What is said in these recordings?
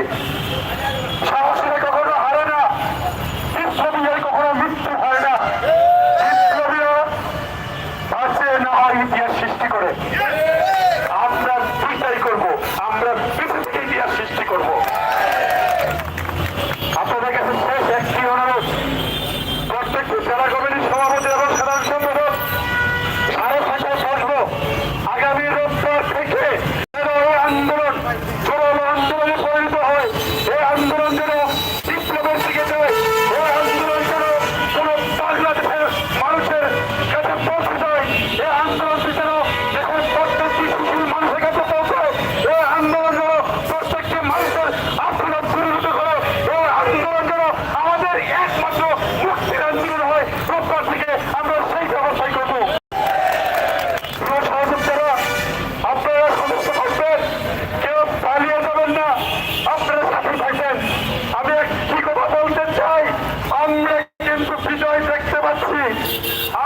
হ্যাঁ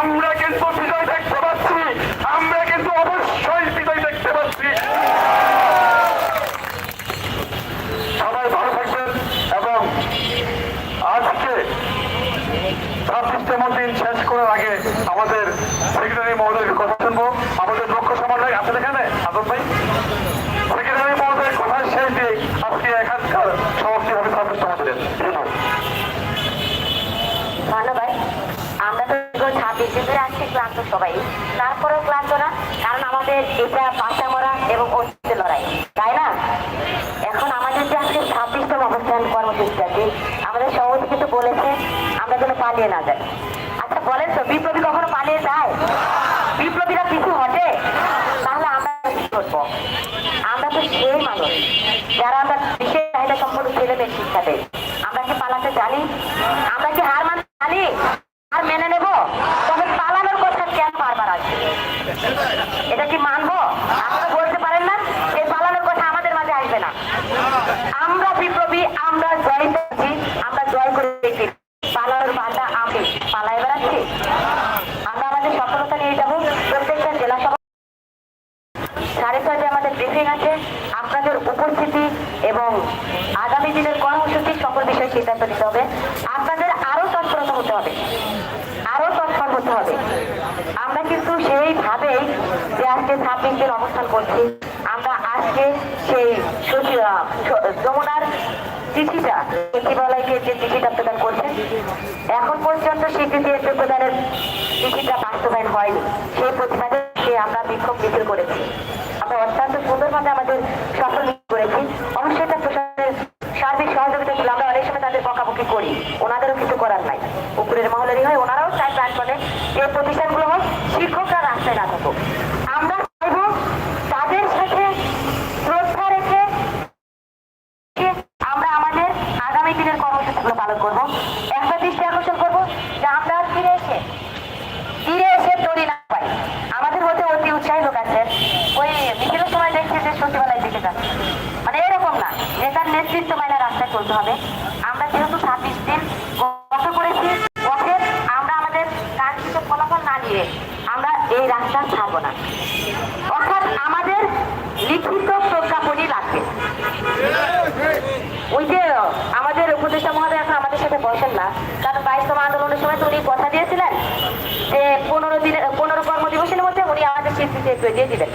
আমরা কিন্তু বিজয় দেখতে পাচ্ছি। আমরা কিন্তু অবশ্যই বিজয় দেখতে পাচ্ছি। সবাই ভালো থাকবেন এবং আজকে ছাব্বিশতম দিন শেষ করার আগে আমাদের সেক্রেটারি মহোদয়ের কথা শুনব। আমাদের লক্ষ্য সমন্বয় আছেন এখানে? আদম ভাই? সেক্রেটারি মহোদয়ের কথা শেষ দিয়ে আজকে এখানকার সমাপ্তি হবে ছাব্বিশতম দিনের ধন্যবাদ। আমরা তো ছাব্বিশ ধরে আসছি ক্লান্ত সবাই। তারপরেও ক্লান্ত না, কারণ আমাদের এটা পাশা মরা এবং অস্তিত্বের লড়াই, তাই না? এখন আমাদের যে আজকে ছাব্বিশতম অবস্থান কর্মসূচি আছে, আমাদের সভাপতি কিন্তু বলেছে, আমরা যেন পালিয়ে না যাই। আচ্ছা বলেন তো, বিপ্লবী কখনো পালিয়ে যায়? বিপ্লবীরা পিছু হটে তাহলে আমরা কি করব? আমরা তো সেই মানুষ, যারা আমরা বিশেষ চাহিদা সম্পন্ন ছেলেদের শিক্ষা দেয়। আমরা কি পালাতে জানি? আমরা কি হার মানতে জানি আর মেনে নেব তবে পালানোর কথা কেন বারবার আসবে এটা কি মানবো? আপনারা বলতে পারেন না যে পালানোর কথা আমাদের মাঝে আসবে না। আমরা বিপ্লবী, আমরা জয় করছি, আমরা জয় করে পালানোর বাধা আমি পালাই বেড়াচ্ছি। আমরা আমাদের সফলতা নিয়ে যাব। প্রত্যেকটা জেলা সভা সাড়ে ছয়টায় আমাদের ব্রিফিং আছে। আপনাদের উপস্থিতি এবং আগামী দিনের কর্মসূচি সকল বিষয়ে সিদ্ধান্ত নিতে হবে। আপনাদের আরও তৎপরতা হতে হবে। আরও তৎপর হতে হবে। আমরা কিন্তু সেইভাবেই যে আজকে ছাব্বিশ দিন অবস্থান করছি। আমরা আজকে সেই যমুনার চিঠিটা সচিবালয়কে যে চিঠিটা প্রদান করছেন এখন পর্যন্ত স্বীকৃতি এসে প্রদানের চিঠিটা বাস্তবায়ন হয়নি। সেই প্রতিবাদে সে আমরা বিক্ষোভ মিছিল করেছি আমরা অত্যন্ত সুন্দরভাবে আমাদের সফল মিছিল করেছি অবশ্যই এটা প্রশাসনের সার্বিক সহযোগিতা ছিল আমরা অনেক সময় তাদের বকাবকি করি ওনাদেরও কিছু করার নাই মহলেরই হয়, ওনারাও চায় প্রাণপণে যে প্রতিষ্ঠানগুলো হোক শিক্ষকরা রাস্তায় না থাকুক আমরা এসে এসে তৈরি না পাই। আমাদের মধ্যে অতি আছে। ওই সময় দিকে মানে এরকম না নেতার নেতৃত্ব মাইনা রাস্তায় চলতে হবে। আমরা যেহেতু ছাব্বিশ দিন গত করেছি পথে আমরা আমাদের কাঙ্ক্ষিত ফলাফল না নিয়ে আমরা এই রাস্তা ছাড়বো না। অর্থাৎ আমাদের লিখিত প্রজ্ঞাপনই লাগবে। ওই যে, আমাদের উপদেষ্টা মহোদয় এখন আমাদের সাথে বসেন না। কারণ বাইশতম আন্দোলনের সময় তো উনি কথা দিয়েছিলেন যে পনেরো দিনে, পনেরো কর্মদিবসের মধ্যে উনি আমাদের স্বীকৃতি দিয়ে দিবেন।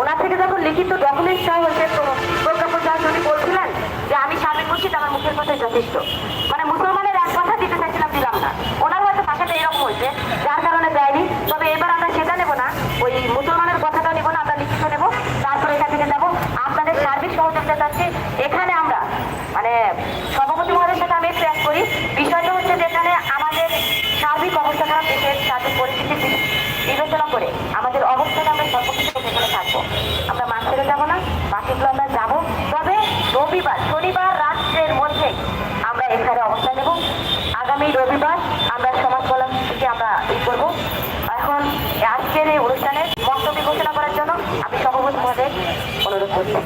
ওনার থেকে যখন লিখিত ডকুমেন্ট চাওয়া হয়েছে প্রজ্ঞাপন চাওয়া উনি বলছিলেন যে, আমি সাবেক মুর্শিদ, আমার মুখের কথাই যথেষ্ট মানে মুসলমানের এক কথা দিতে চাইছিলাম দিলাম না ওনার হয়তো ভাষাটা এরকম হয়েছে যার কারণে দেয়নি তবে এবার আমরা সেটা নেব না ওই মুসলমানের কথাটা নেব না আমরা লিখিত নেব তারপরে এখান থেকে যাব আপনাদের সার্বিক সহযোগিতা চাচ্ছি এখানে আমরা মানে সভাপতি মহোদয়ের সাথে আমি একটু করি। বিষয়টা হচ্ছে যে এখানে আমাদের সার্বিক অবস্থা খারাপ, দেশের সার্বিক পরিস্থিতি বিবেচনা করে আমাদের অবস্থাটা আমরা সর্বক্ষেত্রে সেখানে থাকব। আমরা মাঠ ছেড়ে যাব না বাকিগুলো আমরা যাব। তবে রবিবার, শনিবার রাত্রের মধ্যে আমরা এখানে অবস্থান নেব। আগামী রবিবার আমরা সমাজ কল্যাণ থেকে আমরা ই করব। এখন আজকের এই অনুষ্ঠানে বক্তব্য ঘোষণা করার জন্য আমি সভাপতি মহোদয় অনুরোধ করছি।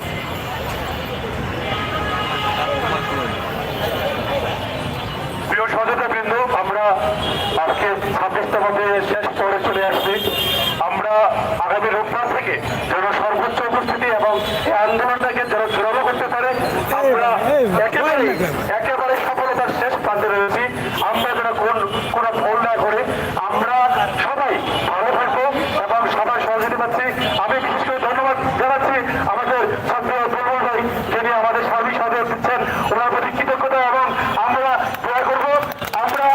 প্রিয় সহযোগিতাবৃন্দ, আমরা আজকে ছাব্বিশটা মধ্যে শেষ পরে চলে আসছি। আমরা আগামী রোববার থেকে যেন সর্বোচ্চ উপস্থিতি এবং এই আন্দোলনটাকে যেন জোরালো করতে পারে, আমরা একেবারে একেবারে সফলতার শেষ প্রান্তে রয়েছি। আমরা যেন কোন, কোনো ভুল না করে, আমরা সবাই ভালো থাকব এবং সবাই সহযোগিতা পাচ্ছি আমি বিশেষ করে ধন্যবাদ জানাচ্ছি আমাদের ছাত্র দুর্বল ভাই যিনি আমাদের সার্বিক সহযোগ দিচ্ছেন ওনার প্রতি কৃতজ্ঞতা এবং আমরা দোয়া করব আমরা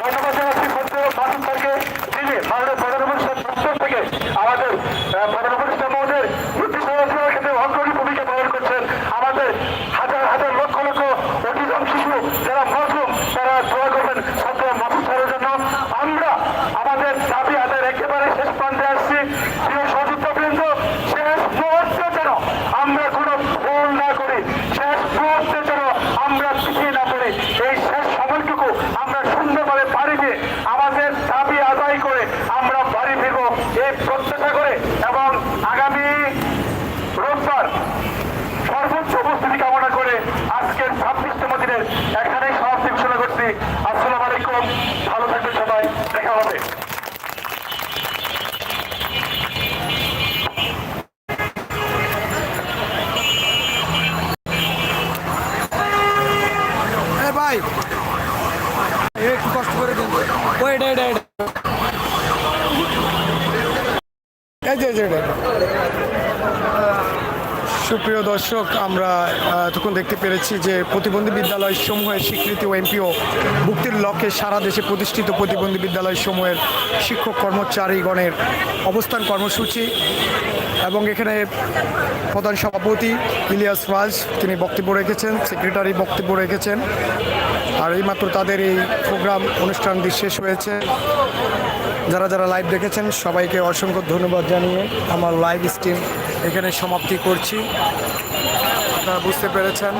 ধন্যবাদ জানাচ্ছি সত্য মাসুদ স্যারকে যিনি মাননীয় প্রধানমন্ত্রী দপ্তর থেকে আমাদের আহ, প্রধানমন্ত্রী মহোদয়ের বৃদ্ধি সমাজের ক্ষেত্রে অগ্রণী ভূমিকা পালন করছেন আমাদের হাজার হাজার লক্ষ লক্ষ অটিজম শিশু যারা মজলুম তারা দোয়া করবেন ছাত্র মাসুদ স্যারের জন্য আমরা আমাদের দাবি আদায়ের একেবারে শেষ প্রান্তে আসছি প্রিয় সযুক্ত বৃন্দ শেষ মুহূর্তে যেন আমরা কোনো ভুল না করি শেষ মুহূর্তে যেন আমরা পিছিয়ে না পড়ি এই শেষ সময়টুকু আমরা সুন্দরভাবে পাড়ি দিয়ে আমাদের দাবি আদায় করে আমরা বাড়ি ফিরবো এই প্রত্যাশা করে এবং আগামী রোববার সর্বোচ্চ উপস্থিতি কামনা করে আজকের ছাব্বিশতম দিনের এখানেই সমাপ্তি করছি আসসালামু আলাইকুম। ভালো থাকবেন সবাই। দেখা হবে। ভাই। একটু কষ্ট করে দিন। ওই এটা এটা এটা। এই যে এই যে এটা। সুপ্রিয় দর্শক, আমরা তখন দেখতে পেরেছি যে প্রতিবন্ধী বিদ্যালয় সমূহের স্বীকৃতি ও এমপিও মুক্তির লক্ষ্যে সারা দেশে প্রতিষ্ঠিত প্রতিবন্ধী বিদ্যালয় সমূহের শিক্ষক কর্মচারীগণের অবস্থান কর্মসূচি এবং এখানে প্রধান সভাপতি ইলিয়াস রাজ, তিনি বক্তব্য রেখেছেন, সেক্রেটারি বক্তব্য রেখেছেন। আর এইমাত্র তাদের এই প্রোগ্রাম অনুষ্ঠানটি শেষ হয়েছে। যারা যারা লাইভ দেখেছেন, সবাইকে অসংখ্য ধন্যবাদ জানিয়ে আমার লাইভ স্ট্রিম এখানে সমাপ্তি করছি। আপনারা বুঝতে পেরেছেন।